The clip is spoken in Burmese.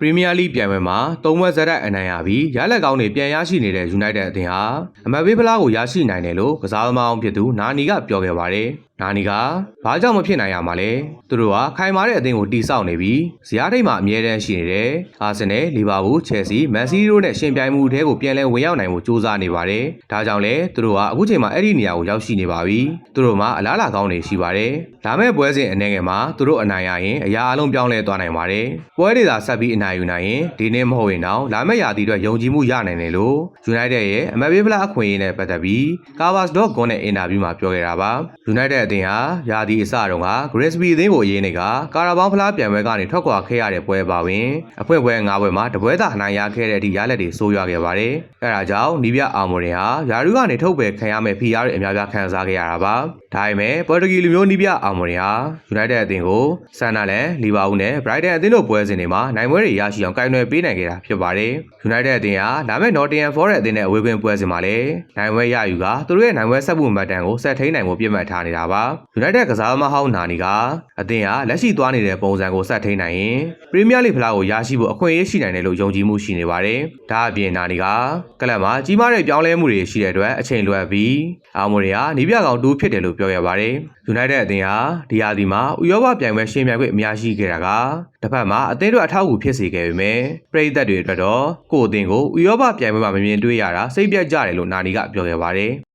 ပရီးမီးယားလိပြိုင်ပွဲမှာ၃ဘွဲ့ဇက်တိုက်အနိုင်ရပြီးရလက်ကောင်းတွေပြန်ရရှိနေတဲ့ United အသင်းဟာအမတ်ပေးဖလားကိုရရှိနိုင်တယ်လို့ကစားသမားအောင်ဖြစ်သူနာနီကပြောခဲ့ပါတယ်။နာနီကဘာကြောင့်မဖြစ်နိုင်ရမှာလဲ။သူတို့ကခိုင်မာတဲ့အသင်းကိုတီဆောက်နေပြီးဇယားထိပ်မှာအမြဲတမ်းရှိနေတယ်။အာဆင်နယ်၊လီဗာပူး၊ချယ်ဆီ၊မန်စီးတီးတို့နဲ့ရှင်ပြိုင်မှုအထဲကိုပြန်လဲဝင်ရောက်နိုင်ဖို့ကြိုးစားနေပါတယ်။ဒါကြောင့်လဲသူတို့ကအခုချိန်မှာအဲ့ဒီနေရာကိုရောက်ရှိနေပါပြီ။သူတို့မှာအလားအလာကောင်းတွေရှိပါတယ်။ဒါမဲ့ပွဲစဉ်အနေငယ်မှာသူတို့အနိုင်ရရင်အရာအလုံးပြောင်းလဲသွားနိုင်ပါတယ်။ပွဲတွေသာဆက်ပြီးအနိုင်ယူနိုင်ရင်ဒီနေ့မဟုတ်ရင်တော့လာမယ့်ရာသီအတွက်ယုံကြည်မှုရနိုင်တယ်လို့ United ရဲ့အမတ်ပေးဖလားအခွင့်အရေးနဲ့ပတ်သက်ပြီး Covers.com နဲ့အင်တာဗျူးမှာပြောခဲ့တာပါ။ United အသင်းဟာရာသီအစတုန်းက Grimsby အသင်းကိုအရေးနေကကာရာဘောင်းဖလားပြိုင်ပွဲကနေထွက်ခွာခဲ့ရတဲ့ပွဲပါဝင်အဖွင့်ပွဲ၅ပွဲမှာတပွဲသာအနိုင်ရခဲ့တဲ့အထိရလက်တွေဆိုးရွားခဲ့ပါတယ်။အဲဒါကြောင့်နီးပြအာမိုရင်ဟာယာရုကနေထုတ်ပယ်ခံရမယ့်ဖိအားတွေအများပြားခံစားခဲ့ရတာပါ။ ဒါပေမဲ့ပေါ်တူဂီလူမျိုးနီးပြအာမိုရင်ဟာ United အသင်းကိုဆန်နာလန်၊လီဗာပူးနဲ့ Brighton အသင်းတို့ပွဲစဉ်တွေမှာနိုင်ပွဲတွေရရှိအောင်ကင်တွယ်ပေးနိုင်ခဲ့တာဖြစ်ပါတယ်။ United အသင်းဟာလာမယ့် Nottingham Forest အသင်းနဲ့အဝေးကွင်းပွဲစဉ်မှာလည်းနိုင်ပွဲရယူကသူတို့ရဲ့နိုင်ပွဲဆက်ဖို့မှတ်တမ်းကိုဆက်ထိန်နိုင်ဖို့ပြတ်မှတ်ထားနေတာပါ။ United ကစားသမားဟောင်းနာနီကအသင်းဟာလက်ရှိသွားနေတဲ့ပုံစံကိုဆက်ထိန်နိုင်ရင် Premier League ဖလားကိုရရှိဖို့အခွင့်အရေးရှိနိုင်တယ်လို့ယုံကြည်မှုရှိနေပါတယ်။ဒါအပြင်နာနီကကလပ်မှာကြီးမားတဲ့ပြောင်းလဲမှုတွေရှိတဲ့အတွက်အချိန်လွယ်ပြီးအာမိုရီယာနီးပြကောင်တူးဖြစ်တယ်လို့ပြောရပါတယ်။ United အသင်းဟာဒီယာဒီမှာဥရောပပြိုင်ပွဲရှင်ပြိုင်ခွင့်အများရှိခဲ့တာကတစ်ဖက်မှာအသင်းတို့အထောက်အကူဖြစ်စေခဲ့ပေမဲ့ပြည်သက်တွေအတွက်တော့ကိုယ့်အသင်းကိုဥရောပပြိုင်ပွဲမှာမမြင်တွေ့ရတာစိတ်ပြတ်ကြတယ်လို့နာနီကပြောခဲ့ပါတယ်။